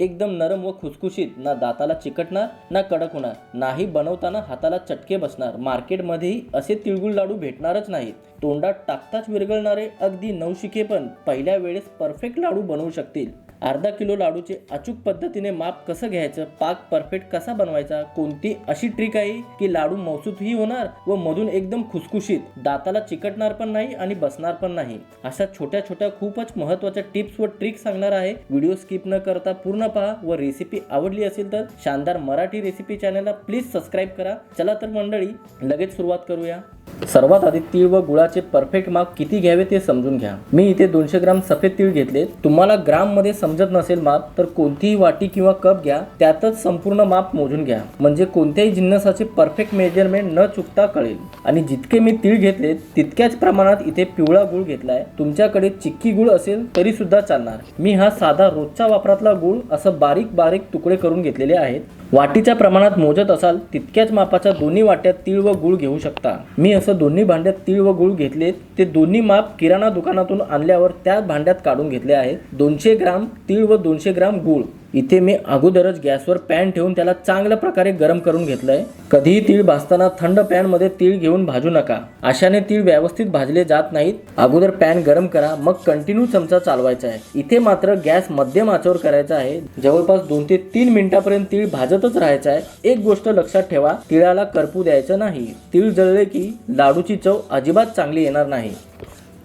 एकदम नरम व खुसखुशीत. ना दाताला चिकटणार ना कडक होणार. नाही बनवताना हाताला चटके बसणार. मार्केटमध्येही असे तिळगुळ लाडू भेटणारच नाहीत. तोंडात टाकताच विरघळणारे अगदी नवशिके पण पहिल्या वेळेस परफेक्ट लाडू बनवू शकतील. अर्धा किलो लाडूचे अचूक पद्धतीने माप कसं घ्यायचं? पाक परफेक्ट कसा बनवायचा? कोणती अशी ट्रिक आहे की लाडू मौसूतही होणार व मधून एकदम खुसखुशीत? दाताला चिकटणार पण नाही आणि बसणार पण नाही. अशा छोट्या छोट्या खूपच महत्त्वाच्या टिप्स व ट्रिक सांगणार आहे. व्हिडिओ स्किप न करता पूर्ण पहा. व रेसिपी आवडली असेल तर शानदार मराठी रेसिपी चॅनलला प्लीज सबस्क्राईब करा. चला तर मंडळी लगेच सुरुवात करूया. सर्वात आधी तीळ व गुळाचे परफेक्ट माप किती घ्यावे ते समजून घ्या. मी इथे दोनशे ग्राम सफेद तीळ घेतले. तुम्हाला ग्राममध्ये समजत नसेल माप तर कोणतीही वाटी किंवा कप घ्या. त्यातच संपूर्ण माप मोजून घ्या. म्हणजे कोणत्याही जिन्नसाचे परफेक्ट मेजरमेंट न चुकता कळेल. आणि जितके मी तीळ घेतले तितक्याच प्रमाणात इथे पिवळा गुळ घेतलाय. तुमच्याकडे चिक्की गुळ असेल तरी सुद्धा चालणार. मी हा साधा रोजच्या वापरातला गुळ असं बारीक बारीक तुकडे करून घेतलेले आहेत. वाटीच्या प्रमाणात मोजत असाल तितक्याच मापाच्या दोन्ही वाट्यात तीळ व गुळ घेऊ शकता. मी असं दोन्ही भांड्यात तीळ व गुळ घेतले ते दोन्ही माप किराणा दुकानातून आणल्यावर त्या भांड्यात काढून घेतले आहेत. दोनशे ग्राम तीळ व दोनशे ग्राम गुळ. इथे मी अगोदरच गॅसवर पॅन ठेवून त्याला चांगल्या प्रकारे गरम करून घेतलं आहे कधीही तीळ भाजताना थंड पॅनमध्ये तीळ घेऊन भाजू नका. अशाने तीळ व्यवस्थित भाजले जात नाहीत. अगोदर पॅन गरम करा मग कंटिन्यू चमचा चालवायचा आहे. इथे मात्र गॅस मध्यम आचेवर करायचा आहे. जवळपास दोन ते तीन मिनिटापर्यंत तीळ भाजतच राहायचा आहे. एक गोष्ट लक्षात ठेवा तिळाला करपू द्यायचं नाही. तीळ जळले की लाडूची चव अजिबात चांगली येणार नाही.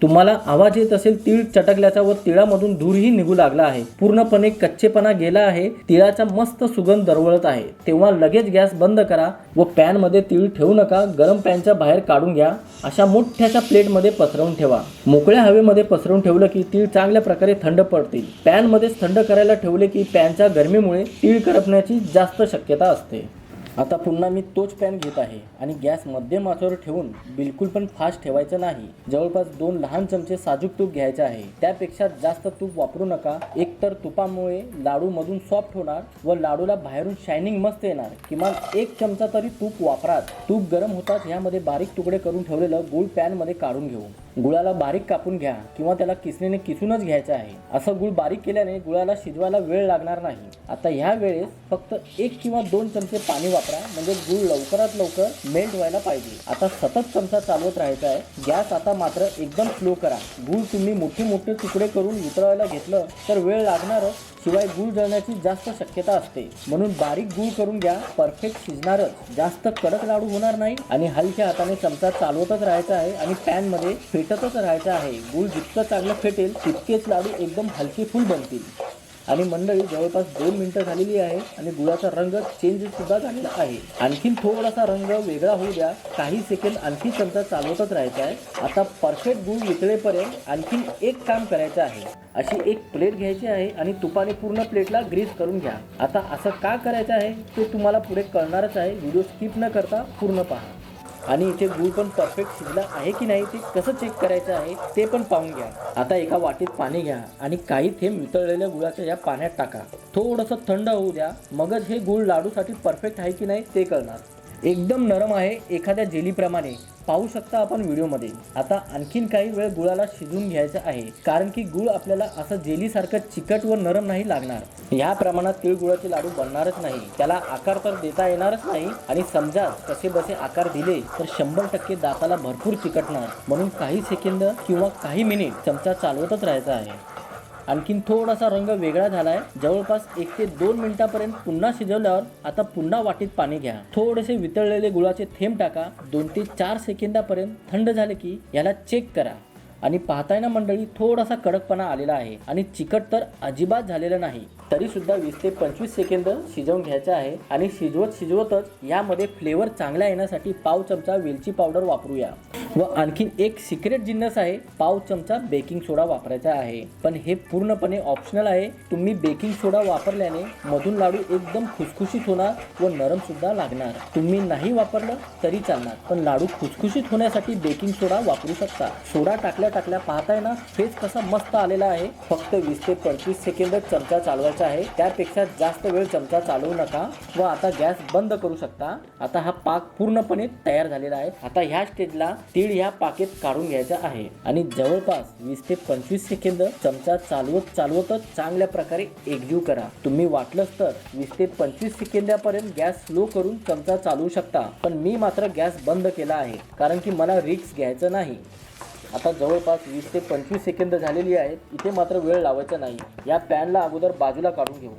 तुम्हाला आवाज येत असेल तीळ चटकल्याचा व तिळामधून धूरही निघू लागला आहे. पूर्णपणे कच्चेपणा गेला आहे. तिळाचा मस्त सुगंध दरवळत आहे. तेव्हा लगेच गॅस बंद करा व पॅनमध्ये तीळ ठेवू नका. गरम पॅनच्या बाहेर काढून घ्या. अशा मोठ्याच्या प्लेटमध्ये पसरवून ठेवा. मोकळ्या हवेमध्ये पसरवून ठेवलं की तीळ चांगल्या प्रकारे थंड पडतील. पॅनमध्येच थंड करायला ठेवले की पॅनच्या गरमीमुळे तीळ करपण्याची जास्त शक्यता असते. आता पुन्हा मी तोच पॅन घेत आहे आणि गॅस मध्यम आचेवर ठेवून बिलकुल पण फास्ट ठेवायचं नाही. जवळपास दोन लहान चमचे साजूक तूप घ्यायचे आहे. त्यापेक्षा जास्त तूप वापरू नका. एकतर तुपामुळे लाडू मधून सॉफ्ट होणार व लाडूला बाहेरून शायनिंग मस्त येणार. किमान एक चमचा तरी तूप वापरात. तूप गरम होताच ह्यामध्ये बारीक तुकडे करून ठेवलेलं गुळ पॅनमध्ये काढून घेऊ गुळाला बारीक कापून घ्या किंवा त्याला किसणीने किसूनच घ्यायचं आहे. असं गुळ बारीक केल्याने गुळाला शिजवायला वेळ लागणार नाही. आता ह्या वेळेस फक्त एक किंवा दोन चमचे पाणी वापर. म्हणजे गुळ लवकरात लवकर मेल्ट व्हायला पाहिजे. आता सतत चमचा चालवत राहायचा आहे. गॅस आता मात्र एकदम स्लो करा. गुळ तुम्ही मोठे मोठे तुकडे करून वितळायला घेतलं तर वेळ लागणारच शिवाय गुळ जळण्याची जास्त शक्यता असते. म्हणून बारीक गुळ करून घ्या. परफेक्ट शिजणारच. जास्त कडक लाडू होणार नाही आणि हलक्या हाताने चमचा चालवतच राहायचा आहे आणि पॅनमध्ये फेटतच राहायचं आहे. गुळ जितकं चांगलं फेटेल तितकेच लाडू एकदम हलके फुल बनतील. आणि मंडळी जवळपास दोन मिनटं झालेली आहे आणि गुळाचा रंग चेंज सुद्धा झालेला आहे. आणखीन थोडासा रंग वेगळा होऊ द्या. काही सेकंद आणखी चमचा चालवतच राहायचा आहे. आता परफेक्ट गुळ वितळेपर्यंत आणखीन एक काम करायचं आहे. अशी एक प्लेट घ्यायची आहे आणि तुपाने पूर्ण प्लेटला ग्रीस करून घ्या. आता असं का करायचं आहे ते तुम्हाला पुढे कळणारच आहे. व्हिडिओ स्किप न करता पूर्ण पहा. आणि इथे गूळ पण परफेक्ट शिजला आहे की नाही ते कसं चेक करायचं आहे ते पण पाहून घ्या. आता एका वाटीत पाणी घ्या आणि काही थेंब वितळलेल्या गुळाच्या या पाण्यात टाका. थोडंसं थंड होऊ द्या. मगच हे गूळ लाडूसाठी परफेक्ट आहे की नाही ते कळणार. एकदम नरम आहे एखाद्या जेलीप्रमाणे. पाहू शकता आपण व्हिडिओमध्ये. आता आणखीन काही वेळ गुळाला शिजून घ्यायचं आहे. कारण की गुळ आपल्याला असं जेलीसारखं चिकट व नरम नाही लागणार. या प्रमाणात तीळ गुळाचे लाडू बनणारच नाही. त्याला आकार तर देता येणारच नाही. आणि समजा कसे बसे आकार दिले तर शंभर टक्के दाताला भरपूर चिकटणार. म्हणून काही सेकंद किंवा काही मिनिट चमचा चालवतच राहायचा आहे. आणखीन थोडासा रंग वेगळा झालाय. जवळपास एक ते दोन मिनिटापर्यंत पुन्हा शिजवल्यावर आता पुन्हा वाटीत पाणी घ्या. थोडेसे वितळलेले गुळाचे थेंब टाका. दोन ते चार सेकंदापर्यंत थंड झाले की याला चेक करा. आणि पाहताय ना मंडळी थोडासा कडकपणा आलेला आहे आणि चिकट तर अजिबात झालेलं नाही. तरी सुद्धा वीस ते पंचवीस सेकंद शिजवून घ्यायचं आहे आणि शिजवत शिजवतच यामध्ये फ्लेवर चांगला येण्यासाठी पाव चमचा वेलची पावडर वापरूया. व आणखीन एक सिक्रेट जिन्नस आहे पाव चमचा बेकिंग सोडा वापरायचा आहे. पण हे पूर्णपणे ऑप्शनल आहे. तुम्ही बेकिंग सोडा वापरल्याने मधून लाडू एकदम खुसखुशीत होणार व नरम सुद्धा लागणार. तुम्ही नाही वापरलं तरी चालणार पण लाडू खुसखुशीत होण्यासाठी बेकिंग सोडा वापरू शकता. सोडा टाकल्या टाकल्या. पाहताय ना फेस कसा मस्त आलेला आहे. फक्त वीस ते पंचवीस सेकंद चमचा चालवायचा आहे. त्यापेक्षा जास्त वेळ चमचा चालवू नका व आता गॅस बंद करू शकता. आता हा पाक पूर्णपणे तयार झालेला आहे. आता ह्या स्टेजला तीळ ह्या पाकेत काढून घ्यायचा आहे. आणि जवळपास वीस ते पंचवीस सेकंद चमचा चालवत चालवतच चांगल्या प्रकारे एकजीव करा. तुम्ही वाटलंच तर वीस ते पंचवीस सेकंदापर्यंत गॅस स्लो करून चमचा चालवू शकता. पण मी मात्र गॅस बंद केला आहे. कारण की मला रिक्स घ्यायचं नाही. आता जवळपास वीस ते पंचवीस सेकंद झालेली आहेत. इथे मात्र वेळ लावायचा नाही. या पॅनला अगोदर बाजूला काढून घेऊ.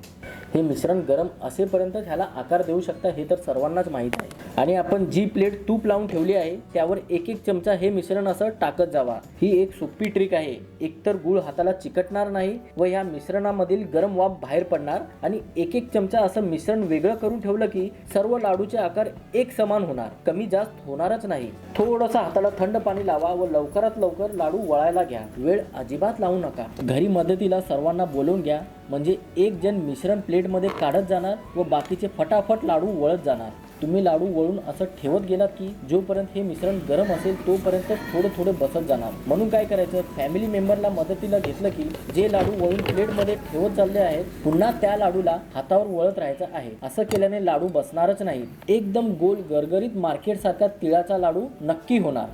हे मिश्रण गरम असेपर्यंत ह्याला आकार देऊ शकता हे तर सर्वांनाच माहीत आहे. आणि आपण जी प्लेट तूप लावून ठेवली आहे त्यावर एक एक चमचा हे मिश्रण असं टाकत जावा. ही एक सोपी ट्रिक आहे. एकतर गुळ हाताला चिकटणार नाही व ह्या मिश्रणामधील गरम वाफ बाहेर पडणार आणि एक एक चमचा असं मिश्रण वेगळं करून ठेवलं की सर्व लाडूचे आकार एक समान होणार. कमी जास्त होणारच नाही. थोडंसं हाताला थंड पाणी लावा व लवकरात लवकर लाडू वळायला घ्या. वेळ अजिबात लावू नका. घरी मदतीला सर्वांना बोलवून घ्या. म्हणजे एक जण मिश्रण प्लेटमध्ये काढत जाणार व बाकीचे फटाफट लाडू वळत जाणार. तुम्ही लाडू वळून असं ठेवत गेलात की जोपर्यंत हे मिश्रण गरम असेल तोपर्यंत थोडं थोडं बसत जाणार. म्हणून काय करायचं? फॅमिली मेंबरला मदतीला घेतलं की जे लाडू वळून प्लेटमध्ये ठेवत चालले आहेत पुन्हा त्या लाडूला हातावर वळत राहायचं आहे. असं केल्याने लाडू बसणारच नाही एकदम गोल गरगरीत मार्केट सारखा तिळाचा लाडू नक्की होणार.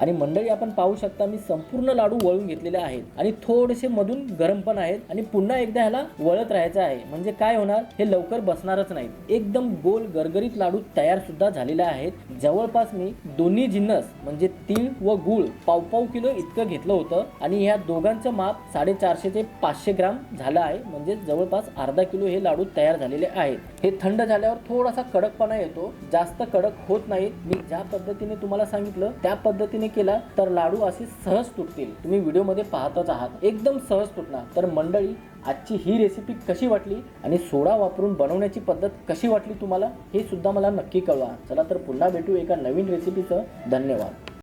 आणि मंडळी आपण पाहू शकता मी संपूर्ण लाडू वळून घेतलेले आहेत. आणि थोडेसे मधून गरम पण आहेत. आणि पुन्हा एकदा ह्याला वळत राहायचं आहे. म्हणजे काय होणार? हे लवकर बसणारच नाहीत. एकदम गोल गरगरीत लाडू तयार सुद्धा झालेले आहेत. जवळपास मी दोन्ही जिन्नस म्हणजे तीळ व गुळ पाव पाव किलो इतकं घेतलं होतं. आणि ह्या दोघांचं माप साडेचारशे ते पाचशे ग्राम झालं आहे. म्हणजे जवळपास अर्धा किलो हे लाडू तयार झालेले आहेत. हे थंड झाल्यावर थोडासा कडकपणा येतो. जास्त कडक होत नाहीत मी ज्या पद्धतीने तुम्हाला सांगितलं त्या पद्धतीने पद्धतीने केला तर लाडू असे सहज तुटतील. तुम्ही व्हिडिओमध्ये पाहतच आहात. एकदम सहज तुटणार. तर मंडळी आजची ही रेसिपी कशी वाटली आणि सोडा वापरून बनवण्याची पद्धत कशी वाटली तुम्हाला हे सुद्धा मला नक्की कळवा. चला तर पुन्हा भेटू एका नवीन रेसिपीचं धन्यवाद.